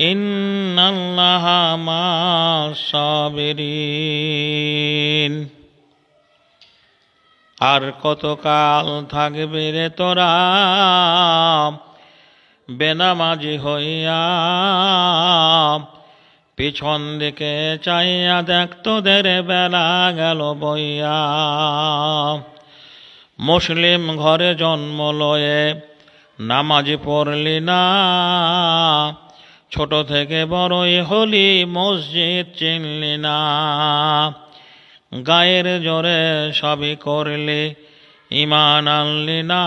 إن الله مع الصابرين আর কতকাল থাকবে রে তোরা বেনামাজি হইয়া পিছন দিকে চাইয়া দেখ তোদের বেলা গেল বইয়া মুসলিম ঘরে জন্ম লয়ে নামাজি পড়লি না ছোট থেকে বড়ই হলি মসজিদ চিনলি না। গায়ের জোরে সবই করলি ইমান আনলি না।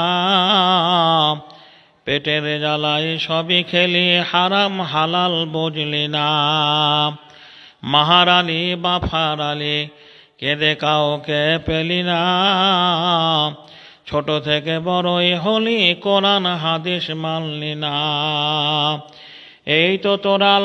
পেটের জ্বালাই সবই খেলি, হারাম হালাল বুঝলি না। মাহারালি বাফারালি কেঁদে কাউকে পেলি না। ছোট থেকে বড়ই হলি, কোরআন হাদিস মানলি না। এই তো তোরা